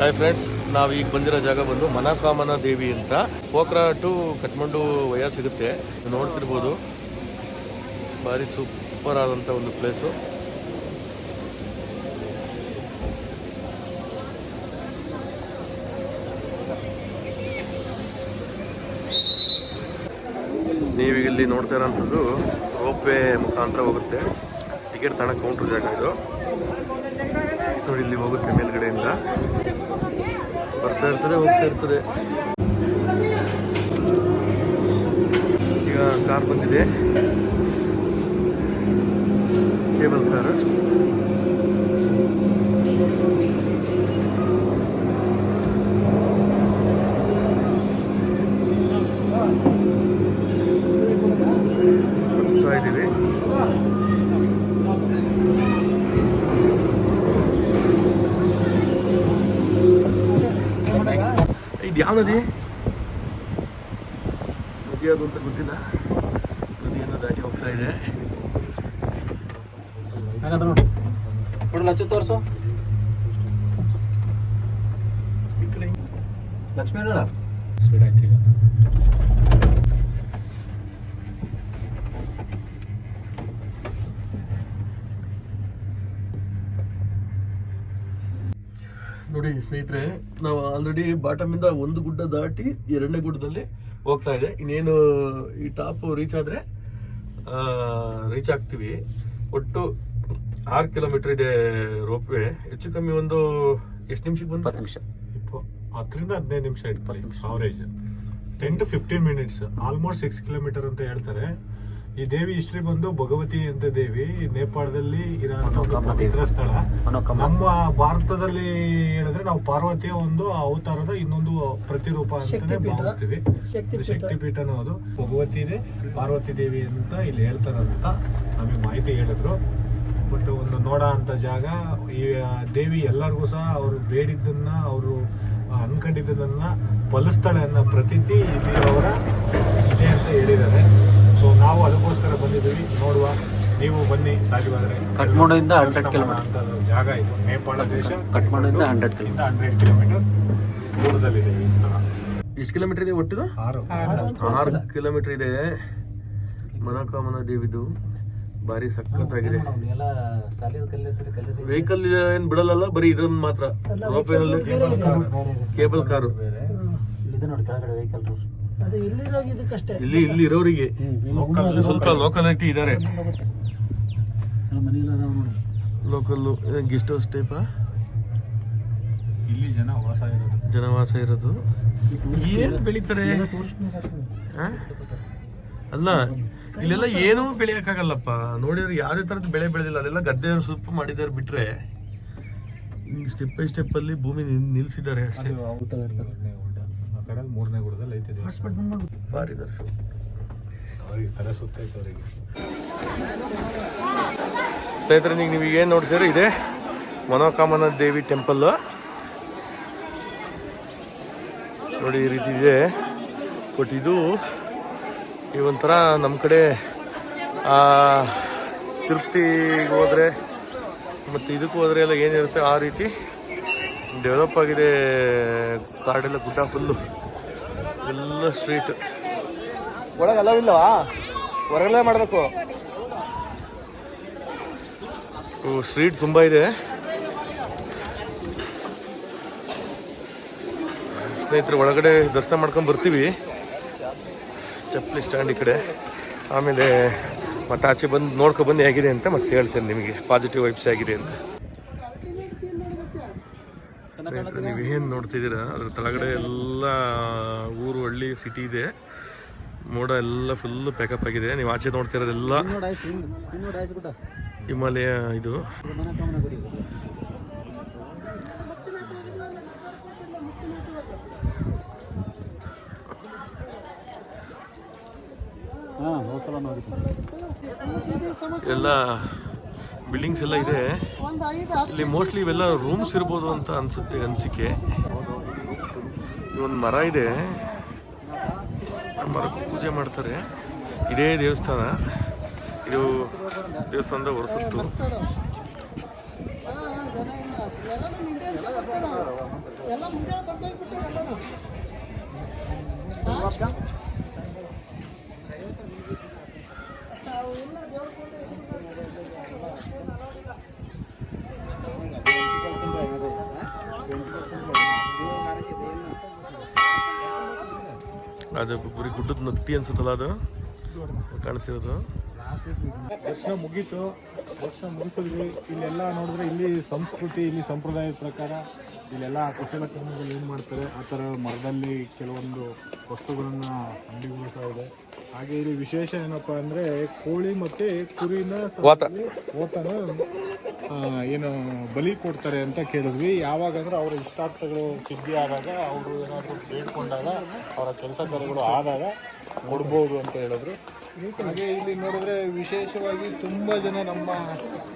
Hi friends ನಾವು ಈಗ ಬಂದಿರೋ ಜಾಗ ಬಂದು ಮನಕಾಮನ ದೇವಿ ಅಂತ ಪೋಖ್ರಾ ಟು ಕಟ್ಮಂಡು ವಯ ಸಿಗುತ್ತೆ ನೋಡ್ತಿರ್ಬೋದು. ಭಾರಿ ಸೂಪರ್ ಆದಂಥ ಒಂದು ಪ್ಲೇಸು ನೀವೀಗ ಇಲ್ಲಿ ನೋಡ್ತಾ ಇರೋಂಥದ್ದು ರೋಪ್ವೇ ಮುಖಾಂತರ ಹೋಗುತ್ತೆ. ಟಿಕೆಟ್ ತಣ ಕೌಂಟ್ರ್ ಜಾಗ ಇದು. ನೋಡಿ ಇಲ್ಲಿ ಹೋಗುತ್ತೆ ಮೇಲ್ಗಡೆಯಿಂದ ಬರ್ತಾ ಇರ್ತದೆ ಹೋಗ್ತಾ ಇರ್ತದೆ. ಈಗ ಕಾರ್ ಬಂದಿದೆ. Cable car. ನದಿ? ನದಿ ಅದು ಅಂತ ಗೊತ್ತಿಲ್ಲ. ನದಿಯನ್ನು ದಾಟಿ ಹೋಗ್ತಾ ಇದೆ. ನೋಡಿ. ಲಚ್ಚು ತೋರ್ಸು. ಲಕ್ಷ್ಮೀ ನೋಡ ಸ್ಪೀಡ್ ಆಯ್ತು ಈಗ. ನೋಡಿ ಸ್ನೇಹಿತರೆ ನಾವು ಆಲ್ರೆಡಿ ಬಾಟಮಿಂದ ಒಂದು ಗುಡ್ಡ ದಾಟಿ ಎರಡನೇ ಗುಡ್ಡದಲ್ಲಿ ಹೋಗ್ತಾ ಇದೆ. ಇನ್ನೇನು ಈ ಟಾಪ್ ರೀಚ್ ಆದರೆ ರೀಚ್ ಆಗ್ತೀವಿ. ಒಟ್ಟು ಆರು ಕಿಲೋಮೀಟರ್ ಇದೆ ರೋಪ್ ವೇ ಹೆಚ್ಚು ಕಮ್ಮಿ ಒಂದು ಎಷ್ಟು ನಿಮಿಷಕ್ಕೆ ಬಂದು ಹತ್ತು ನಿಮಿಷ. ಇಪ್ಪ ಹತ್ತರಿಂದ ಹದಿನೈದು ನಿಮಿಷ ಇಟ್ಕೊಳ್ಳಿ average ten to fifteen minutes almost six kilometer ಅಂತ ಹೇಳ್ತಾರೆ. ಈ ದೇವಿ ಇಷ್ಟ್ರಿ ಬಂದು ಭಗವತಿ ಅಂತ ದೇವಿ ನೇಪಾಳದಲ್ಲಿ ಇರೋ ಪವಿತ್ರ ಸ್ಥಳ. ನಮ್ಮ ಭಾರತದಲ್ಲಿ ಹೇಳಿದ್ರೆ ನಾವು ಪಾರ್ವತಿಯ ಒಂದು ಅವತಾರದ ಇನ್ನೊಂದು ಪ್ರತಿರೂಪ ಅಂತಾನೆ ಭಾವಿಸ್ತೀವಿ. ಶಕ್ತಿಪೀಠನೂ ಶಕ್ತಿಪೀಠ. ಅನ್ನೋದು ಭಗವತಿ ಇದೆ ಪಾರ್ವತಿ ದೇವಿ ಅಂತ ಇಲ್ಲಿ ಹೇಳ್ತಾರಂತ ನಮಗೆ ಮಾಹಿತಿ ಹೇಳಿದ್ರು. ಬಟ್ ಒಂದು ನೋಡ ಅಂತ ಜಾಗ ಈ ದೇವಿ ಎಲ್ಲರಿಗೂ ಸಹ ಅವರು ಬೇಡಿದ್ದನ್ನ ಅವರು ಅನ್ಕೊಂಡಿದ್ದನ್ನ ಫಲಿಸ್ತಾಳೆ ಅನ್ನೋ ಪ್ರತೀತಿ ಇಲ್ಲಿ ಅವರ ಇದೆ ಅಂತ ಹೇಳಿದ್ದಾರೆ. ಸೊ ನಾವು ಅದಕ್ಕೋಸ್ಕರ ಬಂದಿದ್ದೀವಿ. ನೋಡುವ. ನೀವು ಬನ್ನಿ. ಸಾಧ್ಯವಾದರೆ 100 ದರ್ಶನ ಕಿಲೋಮೀಟರ್. ಅಂತ ಜಾಗ ಇದು. ನೇಪಾಳ ದೇಶ. ಕಟ್ಮಂಡಿಂದ ಹಂಡ್ರೆಡ್ ಕಿಲೋಮೀಟರ್. ಹಂಡ್ರೆಡ್ ಕಿಲೋಮೀಟರ್ ದೂರದಲ್ಲಿದೆ ಈ ಸ್ಥಳ. ಎಷ್ಟು ಕಿಲೋಮೀಟರ್ ಇದೆ ಒಟ್ಟು ಆರು. ಆರು. ಕಿಲೋಮೀಟರ್ ಇದೆ. ಮನಕಾಮನ ದೇವಿದು. ಭಾರಿ ಸಖತ್ತಾಗಿದೆ. ವೆಹಿಕಲ್ ಏನ್ ಬಿಡಲ್ಲ ಬರೀ ಇದ್ರನ್ನ ಮಾತ್ರ. ಕೇಬಲ್ ಕಾರು ಇದೆ. ನೋಡಿ ಕೆಳಗಡೆ ವೆಹಿಕಲ್ ಅದು ಇಲ್ಲಿರೋಗಿದ್ದಕ್ಕಷ್ಟೇ ಇಲ್ಲಿ ಇಲ್ಲಿ ಇರೋರಿಗೆ. ಇಲ್ಲಿ ಸ್ವಲ್ಪ ಲೋಕಲಿಟಿ ಇದ್ದಾರೆ ಲೋಕಲ್ ಗೆಸ್ಟ್ ಹೌಸ್ ಟೈಪ್ ಇಲ್ಲಿ ಜನ ವಾಸ ಇರೋದು. ಜನವಾಸ ಇರೋದು. ಏನ್ ಬೆಳಿತಾರೆ? ಅಲ್ಲ ಇಲ್ಲೆಲ್ಲ ಏನೂ ಬೆಳೆಯಕ್ಕಾಗಲ್ಲಪ್ಪ. ನೋಡಿದ್ರೆ ಯಾವುದೇ ತರದ ಬೆಳೆ ಬೆಳೆದಿಲ್ಲ. ಅಲ್ಲೆಲ್ಲ ಗದ್ದೆ ಸ್ವಲ್ಪ ಮಾಡಿದ್ದಾರೆ ಬಿಟ್ರೆ. ಸ್ಟೆಪ್ ಬೈ ಸ್ಟೆಪ್ ಅಲ್ಲಿ ಭೂಮಿ ನಿಲ್- ನಿಲ್ಸಿದ್ದಾರೆ ಅಷ್ಟೇ. ಮೂರನೇ ಗುಡ್ಡ ಆ ಕಡೆ ಮೂರನೇ ಗುಡದಲ್ಲಿ ಐತೆ ಫಾರಿನರ್ಸ್ ಅವ್ರಿಗೆ ತಲೆ ಸುತ್ತೈತೆ ಅವರಿಗೆ. ಸ್ನೇಹಿತರೆ ನೀವು ನೀವು ಏನು ನೋಡ್ತೀರ ಇದೆ ಮನೋಕಾಮನ ದೇವಿ ಟೆಂಪಲ್. ನೋಡಿ ಈ ರೀತಿ ಇದೆ. ಬಟ್ ಇದು ಈ ಒಂಥರ ನಮ್ಮ ಕಡೆ ಆ, ತಿರುಪತಿಗೆ ಹೋದರೆ ಮತ್ತು ಇದಕ್ಕೆ ಹೋದರೆ ಎಲ್ಲ ಏನಿರುತ್ತೆ ಆ ರೀತಿ. ಡೆವಲಪ್ ಆಗಿದೆ ಕಾಡೆಲ್ಲ ಗುಡ್ಡ ಫುಲ್ಲು ಎಲ್ಲ ಸ್ಟ್ರೀಟ್ ಒಳಗೆ ಅಲವಿಲ್ಲವಾ ಹೊರಗಡೆ ಮಾಡಬೇಕು. ಸ್ಟ್ರೀಟ್ ತುಂಬ ಇದೆ. ಸ್ನೇಹಿತರು ಒಳಗಡೆ ದರ್ಶನ ಮಾಡ್ಕೊಂಡು ಬರ್ತೀವಿ. ಚಪ್ಪಲಿ ಸ್ಟ್ಯಾಂಡ್ ಈ ಕಡೆ. ಆಮೇಲೆ ಮತ್ತೆ ಆಚೆ ಬಂದು ನೋಡ್ಕೊ ಬಂದು ಹೇಗಿದೆ ಅಂತ ಮತ್ತೆ ಹೇಳ್ತೇನೆ ನಿಮಗೆ. ಪಾಸಿಟಿವ್ ವೈಬ್ಸ್ ಆಗಿದೆ ಅಂತ. ಸ್ನೇಹಿತರೆ ಏನು ನೋಡ್ತಿದ್ದೀರಾ? ಅದ್ರ ತಳಗಡೆ ಎಲ್ಲ ಊರು ಹಳ್ಳಿ ಸಿಟಿ ಇದೆ. ಮೋಡ ಎಲ್ಲ ಫುಲ್ ಪ್ಯಾಕಪ್ ಆಗಿದೆ. ನೀವು ಆಚೆ ನೋಡ್ತಿರೋದೆಲ್ಲ ಹಿಮಾಲಯ ಇದು. ಎಲ್ಲ ಬಿಲ್ಡಿಂಗ್ಸ್ ಎಲ್ಲ ಇದೆ. ಇಲ್ಲಿ ಮೋಸ್ಟ್ಲಿ ಇವೆಲ್ಲ ರೂಮ್ಸ್ ಇರ್ಬೋದು ಅಂತ ಅನ್ಸುತ್ತೆ, ಅನಿಸಿಕೆ. ಒಂದು ಮರ ಇದೆ. ಮರಕ್ಕೆ ಪೂಜೆ ಮಾಡ್ತಾರೆ. ಇದೇ ದೇವಸ್ಥಾನ. ಇದು ದೇವಸ್ಥಾನದ ಹೊರಸುತ್ತು. ಎಲ್ಲ ಮುಂಜಾನೆ ಬಂದೋಗ್ಬಿಟ್ಟು ಎಲ್ಲನೂ ನಾವು ಇಲ್ಲ ದೇವ್ರ ಅದು ಬರೀ ಗುಡ್ಡದ ನತ್ತಿ ಅನ್ಸುತ್ತಲ್ಲ ಅದು? ಕಾಣಿಸಿರೋದು. ದರ್ಶನ ಮುಗೀತು. ದರ್ಶನ ಮುಗಿಸಿದ್ವಿ ಇಲ್ಲೆಲ್ಲ ನೋಡಿದ್ರೆ ಇಲ್ಲಿ ಸಂಸ್ಕೃತಿ ಇಲ್ಲಿ ಸಂಪ್ರದಾಯದ ಪ್ರಕಾರ ಇಲ್ಲೆಲ್ಲ ಕುಶಲಕರ್ಮಿಗಳು ಏನು ಮಾಡ್ತಾರೆ? ಆ ಥರ ಮರದಲ್ಲಿ ಕೆಲವೊಂದು ವಸ್ತುಗಳನ್ನು ಅಂಡಿಗೊಳ್ತಾ ಇದೆ. ಹಾಗೆ ಇಲ್ಲಿ ವಿಶೇಷ ಏನಪ್ಪಾ ಅಂದರೆ ಕೋಳಿ ಮತ್ತು ಕುರಿನ ವಾತ. ಓತನ ಏನು ಬಲಿ ಕೊಡ್ತಾರೆ ಅಂತ ಕೇಳಿದ್ವಿ. ಯಾವಾಗ ಅಂದ್ರೆ ಅವರ ಇಷ್ಟಾರ್ಥಗಳು ಸಿದ್ಧಿ ಆದಾಗ, ಅವರು ಏನಾದರೂ ಬೇಡ್ಕೊಂಡಾಗ, ಅವರ ಕೆಲಸ ಕಾರ್ಯಗಳು ಆದಾಗ ಕೊಡ್ಬೋದು ಅಂತ ಹೇಳಿದ್ರು. ಹಾಗೆ ಇಲ್ಲಿ ನೋಡಿದ್ರೆ ವಿಶೇಷವಾಗಿ ತುಂಬ ಜನ ನಮ್ಮ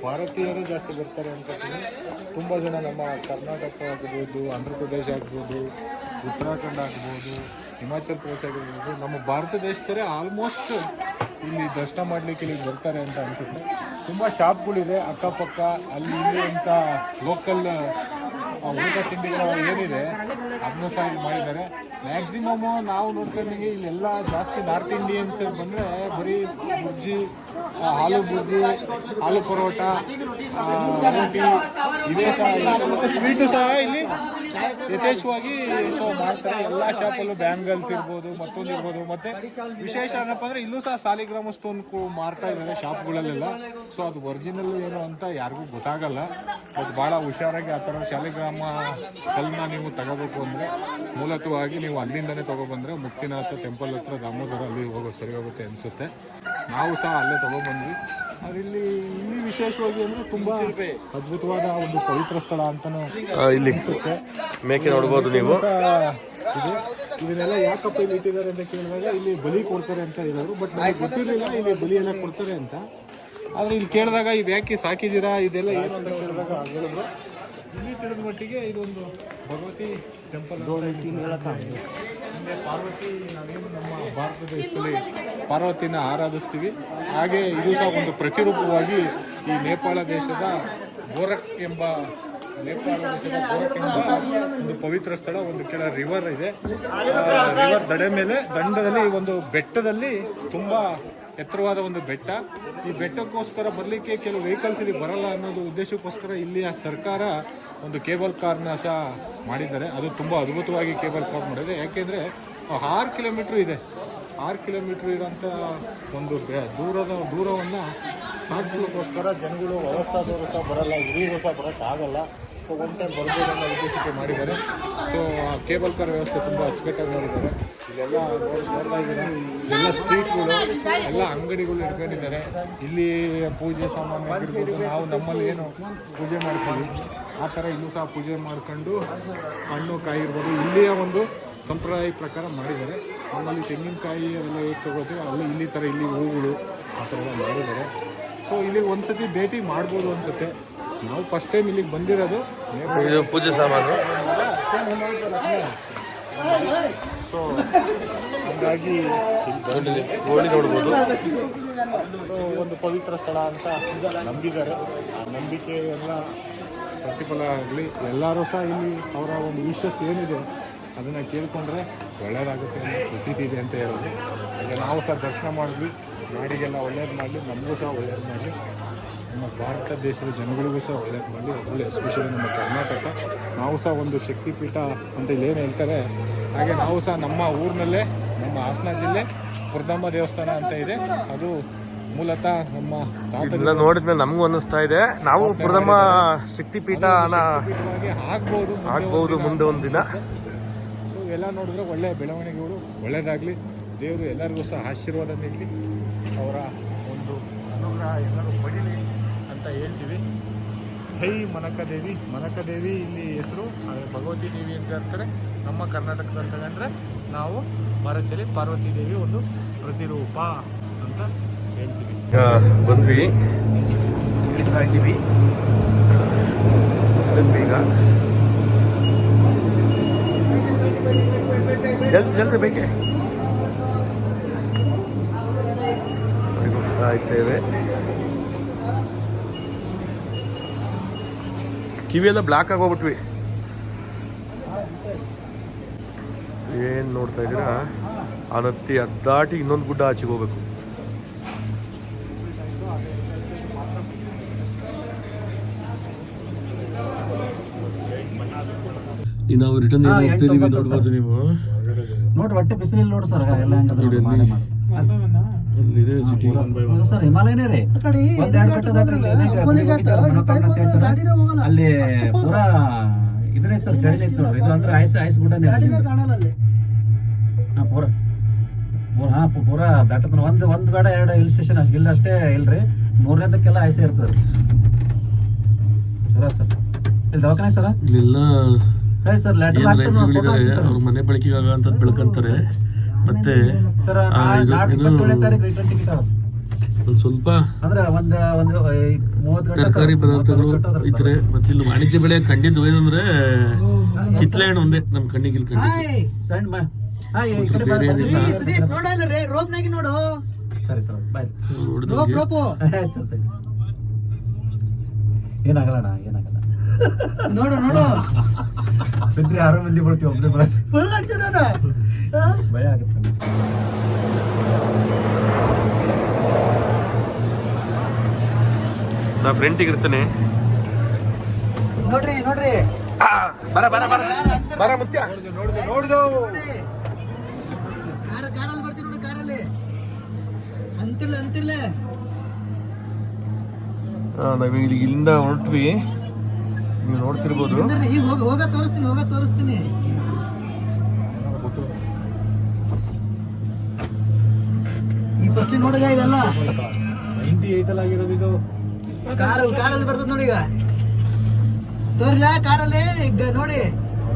ಭಾರತೀಯರು ಜಾಸ್ತಿ ಬರ್ತಾರೆ ಅಂತ ತುಂಬ ಜನ ನಮ್ಮ ಕರ್ನಾಟಕ ಆಗ್ಬೋದು, ಆಂಧ್ರ ಪ್ರದೇಶ ಆಗ್ಬೋದು, ಉತ್ತರಾಖಂಡ ಆಗ್ಬೋದು, ಹಿಮಾಚಲ್ ಪ್ರದೇಶ ಆಗಿರ್ಬೋದು ನಮ್ಮ ಭಾರತ ದೇಶದವರೇ ಆಲ್ಮೋಸ್ಟ್ ಇಲ್ಲಿ ದರ್ಶನ ಮಾಡ್ಲಿಕ್ಕೆ ಇಲ್ಲಿ ಬರ್ತಾರೆ ಅಂತ ಅನ್ಸುತ್ತೆ. ತುಂಬಾ ಶಾಪ್ಗಳಿದೆ, ಅಕ್ಕಪಕ್ಕ, ಅಲ್ಲಿ ಅಂತ ಲೋಕಲ್ ಊಟ ತಿಂಡಿಗಳು ಏನಿದೆ ಅದನ್ನು ಸಹ ಇಲ್ಲಿ ಮಾಡಿದ್ದಾರೆ. ಮ್ಯಾಕ್ಸಿಮಮ್ ನಾವು ನೋಡ್ಕೊಂಡಂಗೆ ಇಲ್ಲೆಲ್ಲ ಜಾಸ್ತಿ ನಾರ್ತ್ ಇಂಡಿಯನ್ಸ್ ಬಂದರೆ ಬರೀ ಬುರ್ಜಿ ಆ, ಬುದ್ಧಿ ಹಾಲು ಪರೋಟ ರೊಟ್ಟಿ ರೋಟಿ ಇದೇ ಸಹ ಸ್ವೀಟು ಸಹ ಇಲ್ಲಿ? ಯಥೇಚ್ಛವಾಗಿ ಸೊ ಮಾಡ್ತಾರೆ ಎಲ್ಲ ಶಾಪಲ್ಲೂ ಬ್ಯಾಂಗಲ್ಸ್ ಇರ್ಬೋದು ಮತ್ತೊಂದು ಇರ್ಬೋದು ಮತ್ತೆ ವಿಶೇಷ ಏನಪ್ಪ ಅಂದ್ರೆ ಇಲ್ಲೂ ಸಹ ಸಾಲಿಗ್ರಾಮ ಸ್ಟೋನ್ ಮಾರ್ತಾ ಇದ್ದಾರೆ ಶಾಪ್ಗಳಲ್ಲೆಲ್ಲ. ಸೊ ಅದು ಒರಿಜಿನಲ್ ಏನು ಅಂತ ಯಾರಿಗೂ ಗೊತ್ತಾಗಲ್ಲ. ಬಟ್ ಭಾಳ ಹುಷಾರಾಗಿ ಆ ಥರ ಶಾಲಿಗ್ರಾಮ ಕಲ್ಲನ್ನ ನೀವು ತಗೋಬೇಕು ಅಂದರೆ ಮೂಲತಃವಾಗಿ ನೀವು ಅಲ್ಲಿಂದನೇ ತಗೊಬಂದ್ರೆ ಮುಕ್ತಿನಾಥ ಟೆಂಪಲ್ ಹತ್ರ ದಾಮೋದರ ಅಲ್ಲಿ ಹೋಗೋ ಸರಿ ಹೋಗುತ್ತೆ ಅನಿಸುತ್ತೆ. ನಾವು ಸಹ ಅಲ್ಲೇ ತಗೊಂಡ್ಬಂದ್ವಿ ಇಲ್ಲಿ ಇಲ್ಲಿ ವಿಶೇಷವಾಗಿ ಅಂದರೆ ತುಂಬ ಅದ್ಭುತವಾದ ಒಂದು ಪವಿತ್ರ ಸ್ಥಳ ಅಂತಾನೆ ಇಲ್ಲಿ ಮೇಕೆ ನೋಡ್ಬೋದು ನೀವು. ಇದೆ ಇದನ್ನೆಲ್ಲ ಯಾಕಪ್ಪ ಇಲ್ಲಿ ಇಟ್ಟಿದ್ದಾರೆ ಅಂತ ಕೇಳಿದಾಗ ಇಲ್ಲಿ ಬಲಿ ಕೊಡ್ತಾರೆ ಅಂತ ಹೇಳಿದ್ರು. ಬಟ್ ನನಗೆ ಗೊತ್ತಿರಲಿಲ್ಲ ಇಲ್ಲಿ ಬಲಿ ಎಲ್ಲ ಕೊಡ್ತಾರೆ ಅಂತ. ಆದ್ರೆ ಇಲ್ಲಿ ಕೇಳಿದಾಗ ಇದು ಯಾಕೆ ಸಾಕಿದ್ದೀರಾ? ಇದೆಲ್ಲ ಏನು ಅಂತ ಕೇಳಿದಾಗ ಹೇಳಿದ್ರು ಇಲ್ಲಿ ತಿಳಿದ ಮಟ್ಟಿಗೆ ಇದೊಂದು ಭಗವತಿ ಟೆಂಪಲ್ ಪಾರ್ವತಿ ನಾವೇನು ನಮ್ಮ ಭಾರತ ದೇಶದಲ್ಲಿ ಪಾರ್ವತಿನ ಆರಾಧಿಸ್ತೀವಿ. ಹಾಗೆ ಇದು ಸಹ ಒಂದು ಪ್ರತಿರೂಪವಾಗಿ ಈ ನೇಪಾಳ ದೇಶದ ಗೋರಕ್ ಎಂಬ ನೇಪಾಳ ದೇಶದ ಗೋರಖ್ ಎಂಬ ಒಂದು ಪವಿತ್ರ ಸ್ಥಳ ಒಂದು ಕೆಳ ರಿವರ್ ಇದೆ. ರಿವರ್ ದಡೆ ಮೇಲೆ ದಂಡದಲ್ಲಿ ಒಂದು ಬೆಟ್ಟದಲ್ಲಿ ತುಂಬಾ ಎತ್ತರವಾದ ಒಂದು ಬೆಟ್ಟ. ಈ ಬೆಟ್ಟಕ್ಕೋಸ್ಕರ ಬರಲಿಕ್ಕೆ ಕೆಲವು ವೆಹಿಕಲ್ಸ್ ಇಲ್ಲಿ ಬರಲ್ಲ ಅನ್ನೋದು ಉದ್ದೇಶಕ್ಕೋಸ್ಕರ ಇಲ್ಲಿಯ ಸರ್ಕಾರ ಒಂದು ಕೇಬಲ್ ಕಾರ್ನ ಸಹ ಮಾಡಿದ್ದಾರೆ. ಅದು ತುಂಬ ಅದ್ಭುತವಾಗಿ ಕೇಬಲ್ ಕಾರ್ ಮಾಡಿದೆ. ಯಾಕೆಂದರೆ ಆರು ಕಿಲೋಮೀಟ್ರ್ ಇದೆ. ಆರು ಕಿಲೋಮೀಟ್ರ್ ಇರೋಂಥ ಒಂದು ದೂರದ, ದೂರವನ್ನು ಸಾಗಿಸ್ಲಿಕ್ಕೋಸ್ಕರ ಜನಗಳು ವಯಸ್ಸಾದವರು ಸಹ ಬರಲ್ಲ, ಹಿರಿಯರು ಸಹ ಬರೋಕ್ಕಾಗಲ್ಲ ಸೊ ಒನ್ ಟೈಮ್ ಬರ್ಬೋದು ಅನ್ನೋ ಉದ್ದೇಶಕ್ಕೆ ಮಾಡಿದ್ದಾರೆ. ಸೊ ಕೇಬಲ್ ಕಾರ್ ವ್ಯವಸ್ಥೆ ತುಂಬ ಅಚ್ಚುಕಟ್ಟಾಗಿ ಮಾಡಿದ್ದಾರೆ. ಇಲ್ಲೆಲ್ಲ ನೋಡ್- ನೋಡ್ತಾ ಇದ್ದೀರಾ? ಎಲ್ಲ ಸ್ಟ್ರೀಟ್ಗಳು, ಎಲ್ಲ ಅಂಗಡಿಗಳು ಇಟ್ಕೊಂಡಿದ್ದಾರೆ. ಇಲ್ಲಿ ಪೂಜೆ ಸಾಮಾನು ನಾವು ನಮ್ಮಲ್ಲಿ ಏನು ಪೂಜೆ ಮಾಡ್ತೀವಿ. ಆ ಥರ ಇನ್ನೂ ಸಹ ಪೂಜೆ ಮಾಡ್ಕೊಂಡು ಹಣ್ಣು ಕಾಯಿ ಇರ್ಬೋದು ಇಲ್ಲಿಯ ಒಂದು ಸಂಪ್ರದಾಯ ಪ್ರಕಾರ ಮಾಡಿದ್ದಾರೆ. ಆಮೇಲೆ ತೆಂಗಿನಕಾಯಿ ಅದೆಲ್ಲ ಹೇಗೆ ತಗೋತೀವಿ ಅಲ್ಲಿ ಇಲ್ಲಿ ಥರ ಇಲ್ಲಿ ಹೂಗಳು ಆ ಥರ ಎಲ್ಲ ಮಾಡಿದ್ದಾರೆ. ಸೊ ಇಲ್ಲಿಗೆ ಒಂದ್ಸತಿ ಭೇಟಿ ಮಾಡ್ಬೋದು ಅನ್ಸುತ್ತೆ. ನಾವು ಫಸ್ಟ್ ಟೈಮ್ ಇಲ್ಲಿಗೆ ಬಂದಿರೋದು ಪೂಜೆ ಸಾಮಾನು. ಸೊ ಹಾಗಾಗಿ ಹೋಳಿ ನೋಡ್ಬೋದು. ಒಂದು ಪವಿತ್ರ ಸ್ಥಳ ಅಂತ ನಂಬಿದ್ದಾರೆ. ಆ ನಂಬಿಕೆ ಎಲ್ಲ ಪ್ರತಿಫಲ ಆಗಲಿ, ಎಲ್ಲರೂ ಸಹ ಇಲ್ಲಿ ಅವರ ಒಂದು ವಿಶಸ್ ಏನಿದೆ ಅದನ್ನು ಕೇಳಿಕೊಂಡ್ರೆ ಒಳ್ಳೆಯದಾಗುತ್ತೆ ಅನ್ನೋ ಪ್ರತೀತಿ ಇದೆ ಅಂತ ಹೇಳೋದು. ಈಗ ನಾವು ಸಹ ದರ್ಶನ ಮಾಡಿದ್ವಿ, ನಾಡಿಗೆಲ್ಲ ಒಳ್ಳೇದು ಮಾಡಲಿ, ನಮಗೂ ಸಹ ಒಳ್ಳೇದು ಮಾಡಲಿ, ನಮ್ಮ ಭಾರತ ದೇಶದ ಜನಗಳಿಗೂ ಸಹ ಒಳ್ಳೇದು ಮಾಡಲಿ ಅದರಲ್ಲಿ ಎಸ್ಪೆಷಲಿ ನಮ್ಮ ಕರ್ನಾಟಕ. ನಾವು ಸಹ ಒಂದು ಶಕ್ತಿಪೀಠ ಅಂತ ಏನು ಹೇಳ್ತಾರೆ, ಹಾಗೆ ನಾವು ಸಹ ನಮ್ಮ ಊರಿನಲ್ಲೇ, ನಮ್ಮ ಹಾಸನ ಜಿಲ್ಲೆ ಪುರ್ದಮ್ಮ ದೇವಸ್ಥಾನ ಅಂತ ಇದೆ. ಅದು ಮೂಲತಃ ನಮ್ಮ ಇದನ್ನ ನೋಡಿದ್ಮೇಲೆ ನಮಗೂ ಅನ್ನಿಸ್ತಾ ಇದೆ. ನಾವು ಪ್ರಥಮ ಶಕ್ತಿಪೀಠ ಆಗ್ಬೋದು ಆಗ್ಬಹುದು ಮುಂದೆ ಒಂದು ದಿನ. ಸೊ ಎಲ್ಲ ನೋಡಿದ್ರೆ ಒಳ್ಳೆಯ ಬೆಳವಣಿಗೆಗಳು ಒಳ್ಳೆಯದಾಗಲಿ ದೇವರು ಎಲ್ಲರಿಗೂ ಸಹ ಆಶೀರ್ವಾದ ನೀಡಲಿ. ಅವರ ಒಂದು ಅನುಗ್ರಹ ಎಲ್ಲರೂ ಪಡೀಲಿ ಅಂತ ಹೇಳ್ತೀವಿ. ಜೈ ಮನಕದೇವಿ. ಮನಕದೇವಿ ಇಲ್ಲಿ ಹೆಸರು ಆದರೆ ಭಗವತಿ ದೇವಿ ಅಂತ ಹೇಳ್ತಾರೆ ನಮ್ಮ ಕರ್ನಾಟಕದಲ್ಲಿ ತಗೊಂಡ್ರೆ ನಾವು ಭಾರತದಲ್ಲಿ ಪಾರ್ವತಿ ದೇವಿ ಒಂದು ಪ್ರತಿರೂಪ ಅಂತ ಬಂದ್ವಿ ಇಳಿತಾ ಇದ್ದೀವಿ ಇಳಿದ್ವಿ ಈಗ ಜಲ್ದಿ ಜಲ್ದಿ ಬೇಕೆ ಹೋಗ್ತಾ ಇದ್ದೇವೆ ಕಿವಿಯೆಲ್ಲ ಬ್ಲಾಕ್ ಆಗೋಗ್ಬಿಟ್ವಿ ಏನು ನೋಡ್ತಾ ಇದ್ದೀರಾ ಆನತ್ತಿ ಅದ್ದಾಟಿ ಇನ್ನೊಂದು ಗುಡ್ಡ ಆಚೆಗೆ ಹೋಗ್ಬೇಕು ಈಗ ನಾವು ರಿಟರ್ನ್ ಏನು ಹೋಗ್ತಾ ಇದೀವಿ ನೋಡ್ಬೋದು ನೀವು. ನೋಡ್ರಿ ಹೊಟ್ಟೆ ಬಿಸಿಲಿಲ್ಲ ನೋಡಿ ಸರ್ ಎಲ್ಲ ನೋಡಿ ಅಲ್ಲಿ. ಮಾಡಿ. ಸಿಟಿ ಸರ್ ಹಿಮಾಲಯನೇ ರೀ. ಕಟ್ಟದ ಇಲ್ಲಿ. ಅಲ್ಲಿ. ಪೂರಾ ಇದನ್ನೇ ಸರ್ ಚಳಿ ಐತೆ ನೋಡ್ರಿ ಇದು ಅಂದ್ರೆ ಐಸ್ ಐಸ್ ಗುಡ್ಡನೇ ಗಾಡಿನೇ ಕಾಣಲ್ಲ ಅಲ್ಲಿ. ಹಾ ಪೂರ. ಪೂರ ಹಾ ಪು- ಪೂರ ಬೆಟ್ಟದ ಒಂದು ಒಂದ್ ಬೇಡ ಎರಡು ಹಿಲ್ ಸ್ಟೇಷನ್ ಅಷ್ಟು ಇಲ್ಲ ಅಷ್ಟೇ ಇಲ್ರಿ. ಮೂರನೇದಕ್ಕೆಲ್ಲ ಐಸೇ ಇರ್ತದೆ. Sir sir. ಇಲ್ಲಿ ದವಾಖಾನೆ ಸರ? ಇಲ್ಲೆಲ್ಲ ಹೇಳಿ ಸರ್ ಲೆಟರ್ ಅವ್ರ ಮನೆ ಬಳಕೆಗೆ ಅಂತ ಬೆಳ್ಕಂತಾರೆ. ಮತ್ತೆ ಒಂದು ಸ್ವಲ್ಪ ಅಂದ್ರೆ ಒಂದ್ ಒಂದು ಮೂವತ್ತು ಗಂಟೆ ತರಕಾರಿ ಪದಾರ್ಥಗಳು ಇದ್ರೆ ಮತ್ತೆ ಇಲ್ಲಿ ವಾಣಿಜ್ಯ ಬೆಳೆ ಕಂಡಿದ್ದು ಏನಂದ್ರೆ ಕಿತ್ಲೆ ಹಣ್ಣು ಒಂದೇ ನಮ್ ಕಣ್ಣಿಗೆ ಇಲ್ಲಿ ಕಂಡಿದ್ದು. ಬೇರೆ ಏನಿಲ್ಲ. ಸುದೀಪ್ ನೋಡಲ್ಲ ರೇ ರೋಪ್ನಾಗಿ ನೋಡು. ಸರಿ ಸರ್ ಬಾಯ್. ಏನಾಗಲ್ಲ ನೋಡು ನೋಡು ಬಿದ್ರಿ ಆರು ಮಂದಿ ಬಿಡ್ತೀವಿ ಒಬ್ಬನೇ ಬರ ಫುಲ್ ಹಚ್ಚಿದಾನ ಭಯ ಆಗುತ್ತೆ ನಾ ಫ್ರೆಂಟಿಗೆ ಇರ್ತಾನೆ ನೋಡ್ರಿ ನೋಡ್ರಿ ಬರ ಬರ ಬರ ಬರ ಮುತ್ಯ ನೋಡ್ದು ಕಾರ್ ಕಾರಲ್ಲಿ ಬರ್ತೀನಿ ನೋಡಿ ಕಾರಲ್ಲಿ ಅಂತಿಲ್ಲ ಅಂತಿಲ್ಲ ನಾವ್ ಈಗ ಇಲ್ಲಿಂದ ಹೊರಟ್ವಿ ನೀವು ನೋಡ್ತಿರ್ಬೋದು. ಈಗ ಹೋಗ ತೋರಿಸ್ತೀನಿ ಹೋಗ ತೋರಿಸ್ತೀನಿ. ಈ ಫಸ್ಟ್ ನೋಡಿಗ ಇದೆಲ್ಲ ನೈಂಟಿ ಆಗಿರೋದು ಇದು ಕಾರಲ್ಲಿ ಬರ್ತದ ನೋಡಿ ಈಗ. ತೋರ್ಸ್ಲಾ ಕಾರಲ್ಲಿ? ಈಗ ನೋಡಿ.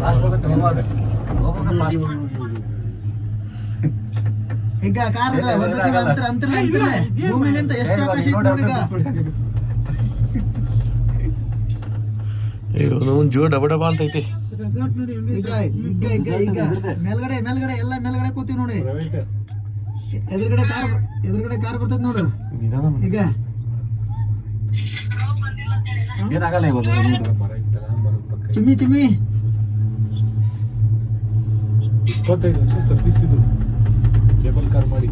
ಲಾಸ್ಟ್ ಹೋಗುತ್ತೆ ಹೋಗುವಾಗ ಹೋಗುವಾಗ ಫಾಸ್ಟ್ ಈಗ ಕಾರ್ ಅಂತರ ಅಂತರ. ಭೂಮಿಲಿಂದ ಎಷ್ಟು ಅವಕಾಶ ಇದೆ ನೋಡಿ ಈಗ. ಒಂದು ಜೋ ಡಬ ಡಬ ಅಂತ ಐತಿ ಈಗ ಈಗ ಈಗ ಈಗ ಮೇಲ್ಗಡೆ ಮೇಲ್ಗಡೆ ಎಲ್ಲ ಮೇಲ್ಗಡೆ ಕೂತೀವಿ ನೋಡಿ ಎದುರುಗಡೆ ಕಾರ್ ಎದುರುಗಡೆ ಕಾರ್ ಬರ್ತದ ನೋಡು ಈಗ ಏನಾಗಲ್ಲ ಚಿಮ್ಮಿ ಚಿಮ್ಮಿ ಇಪ್ಪತ್ತೈದು ವರ್ಷ ಸರ್ವಿಸ್ ಇದು ಕೇಬಲ್ ಕಾರ್ ಮಾಡಿ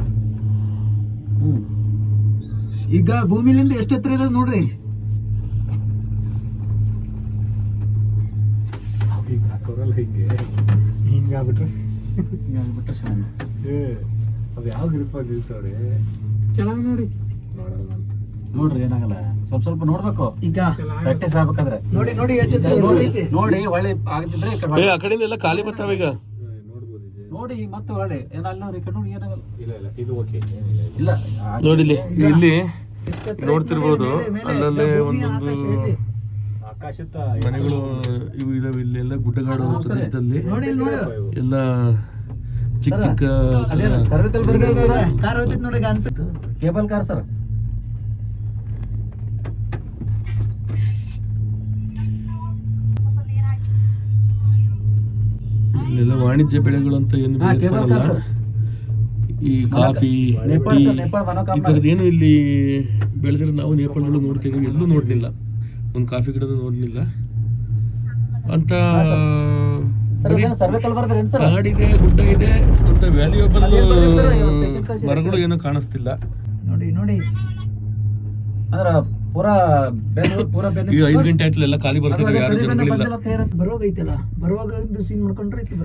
ಈಗ ಭೂಮಿಲಿಂದ ಎಷ್ಟು ಎತ್ತರ ಇರೋದು ನೋಡ್ರಿ? ಹಾಕೋರಲ್ಲ ಹಿಂಗೆ. ಹಿಂಗಾಗ್ಬಿಟ್ರೆ? ಹಿಂಗಾಗ್ಬಿಟ್ರೆ ಶಾನೆ ಏ ಅದು ಯಾವ ಗ್ರಿಪ್ ನಿಲ್ಸವ್ರೆ? ಚೆನ್ನಾಗಿ ನೋಡಿ. ನೋಡಲ್ಲ ನೋಡ್ರಿ ಏನಾಗಲ್ಲ. ಸ್ವಲ್ಪ ಸ್ವಲ್ಪ ನೋಡ್ಬೇಕು. ಈಗ. ಪ್ರಾಕ್ಟೀಸ್ ಆಗ್ಬೇಕಾದ್ರೆ. ನೋಡಿ ನೋಡಿ ನೋಡಿ ನೋಡಿ ಒಳ್ಳೆ ಆಗದಿದ್ರೆ ಈ ಕಡೆ ಏ ಆ ಕಡೆ ಎಲ್ಲ ಖಾಲಿ ಬರ್ತಾವ ಈಗ. ನೋಡಿ ಈಗ ಮತ್ತೆ ಒಳ್ಳೆ. ಏನಲ್ಲ ನೋಡಿ ಈ ಕಡೆ ನೋಡಿ ಏನಾಗಲ್ಲ. ಇಲ್ಲ ಇಲ್ಲ ಇದು ಓಕೆ ಏನಿಲ್ಲ ಇಲ್ಲ ನೋಡಿ ಇಲ್ಲಿ. ಇಲ್ಲಿ. ನೋಡ್ತಿರ್ಬೋದು. ಅಲ್ಲಲ್ಲೇ ಒಂದೊಂದು ಮನೆಗಳು ಇವು ಇದಾವೆ ಇಲ್ಲಿ ಎಲ್ಲ ಗುಡ್ಡಗಾಡು ಪ್ರದೇಶದಲ್ಲಿ. ನೋಡಿ ಇಲ್ಲಿ ನೋಡು. ಎಲ್ಲ ಚಿಕ್ಕ ಚಿಕ್ಕ ಕೇಬಲ್ ಕಾರ್ ಸರ್? ಇಲ್ಲೆಲ್ಲ ವಾಣಿಜ್ಯ ಬೆಳೆಗಳು ಅಂತ ಏನು ಹಾ, ಕೇಬಲ್ ಕಾರ್ ಸರ್. ಈ ಕಾಫಿ ಟೀ. ಈ ಥರದ್ದು ಏನು ಇಲ್ಲಿ ಬೆಳೆದ್ರೆ ನಾವು ನೇಪಾಳಗಳು ನೋಡ್ತಿದ್ದೀವಿ ಎಲ್ಲೂ ನೋಡ್ಲಿಲ್ಲ. ಒಂದು ಕಾಫಿ ಗಿಡ ನೋಡ್ಲಿಲ್ಲ. ಅಂತ ಕಾಡಿದೆ ಗುಡ್ಡ ಇದೆ ಅಂತ ವ್ಯಾಲ್ಯೂಯಬಲ್ ಕಳ್ಸಿದ್ದಾರೆ ಮರಗಳು ಏನೂ ಕಾಣಿಸ್ತಿಲ್ಲ. ನೋಡಿ ನೋಡಿ. ಅಂದ್ರ ಪೂರಾ ಪೂರಾ ಐದು ಗಂಟೆ ಎಲ್ಲ ಖಾಲಿ ಯಾರು ಜನಗಳಿಲ್ಲ ಬರುವಾಗ ಐತಲ್ಲ ಬರುವಾಗ ಸೀನ್ ಮಾಡ್ಕೊಂಡ್ರೆ ಐತಿ